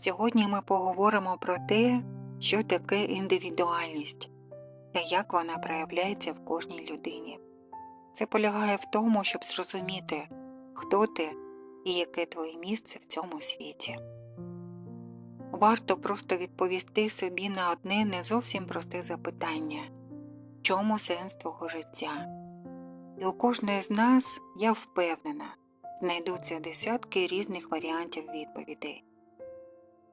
Сьогодні ми поговоримо про те, що таке індивідуальність та як вона проявляється в кожній людині. Це полягає в тому, щоб зрозуміти, хто ти і яке твоє місце в цьому світі. Варто просто відповісти собі на одне не зовсім просте запитання в чому сенс твого життя? І у кожної з нас, я впевнена, знайдуться десятки різних варіантів відповідей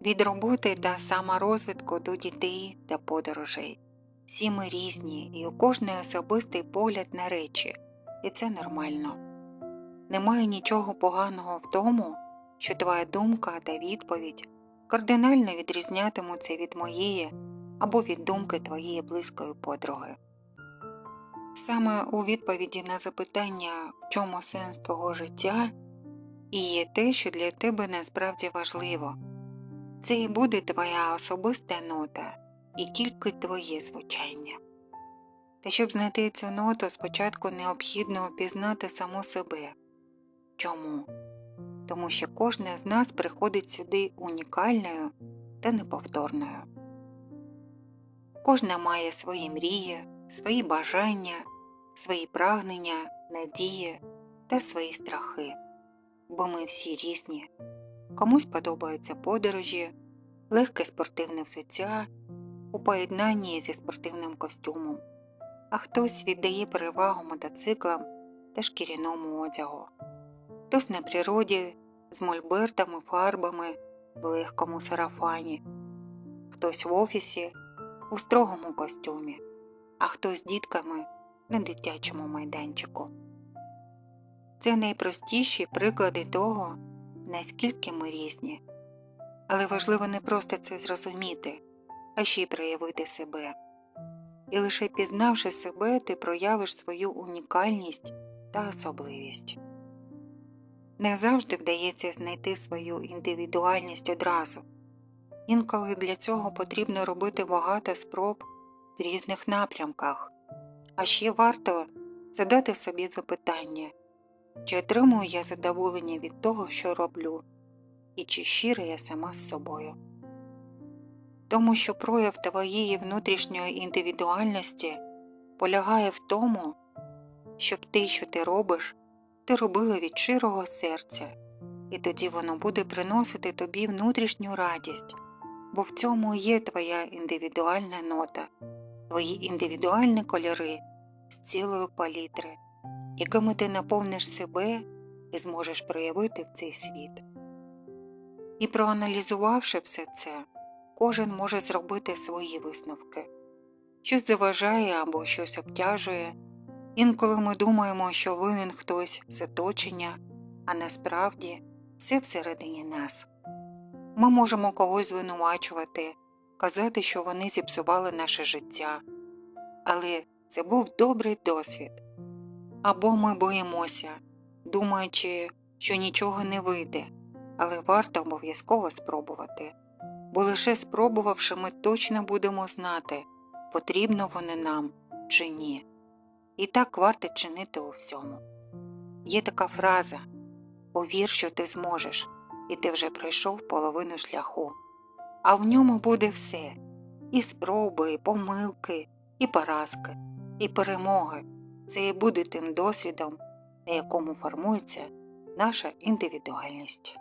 від роботи та саморозвитку до дітей та подорожей. Всі ми різні, і у кожної особистий погляд на речі, і це нормально. Немає нічого поганого в тому, що твоя думка та відповідь кардинально відрізнятимуться від моєї або від думки твоєї близької подруги. Саме у відповіді на запитання, в чому сенс твого життя, і є те, що для тебе насправді важливо. Це і буде твоя особиста нота і тільки твоє звучання. Та щоб знайти цю ноту, спочатку необхідно опізнати саму себе. Чому? Тому що кожна з нас приходить сюди унікальною та неповторною. Кожна має свої мрії, свої бажання, свої прагнення, надії та свої страхи, бо ми всі різні. Комусь подобаються подорожі, легке спортивне взуття у поєднанні зі спортивним костюмом, а хтось віддає перевагу мотоциклам та шкіряному одягу, хтось на природі з мольбертами, фарбами в легкому сарафані, хтось в офісі у строгому костюмі, а хтось з дітками на дитячому майданчику. Це найпростіші приклади того, наскільки ми різні. Але важливо не просто це зрозуміти, а ще й проявити себе. І лише пізнавши себе, ти проявиш свою унікальність та особливість. Не завжди вдається знайти свою індивідуальність одразу. Інколи для цього потрібно робити багато спроб в різних напрямках, а ще варто задати собі запитання, чи отримую я задоволення від того, що роблю, і чи щира я сама з собою. Тому що прояв твоєї внутрішньої індивідуальності полягає в тому, щоб те, що ти робиш, ти робила від щирого серця, і тоді воно буде приносити тобі внутрішню радість, бо в цьому є твоя індивідуальна нота, твої індивідуальні кольори з цілої палітри, якими ти наповниш себе і зможеш проявити в цей світ. І проаналізувавши все це, кожен може зробити свої висновки, щось заважає або щось обтяжує. Інколи ми думаємо, що винен хтось з оточення, а насправді все всередині нас. Ми можемо когось звинувачувати, казати, що вони зіпсували наше життя, але це був добрий досвід. Або ми боїмося, думаючи, що нічого не вийде, але варто обов'язково спробувати, бо лише спробувавши, ми точно будемо знати, потрібно вони нам чи ні. І так варто чинити у всьому. Є така фраза повір, що ти зможеш, і ти вже пройшов половину шляху, а в ньому буде все і спроби, і помилки, і поразки, і перемоги. Це і буде тим досвідом, на якому формується наша індивідуальність.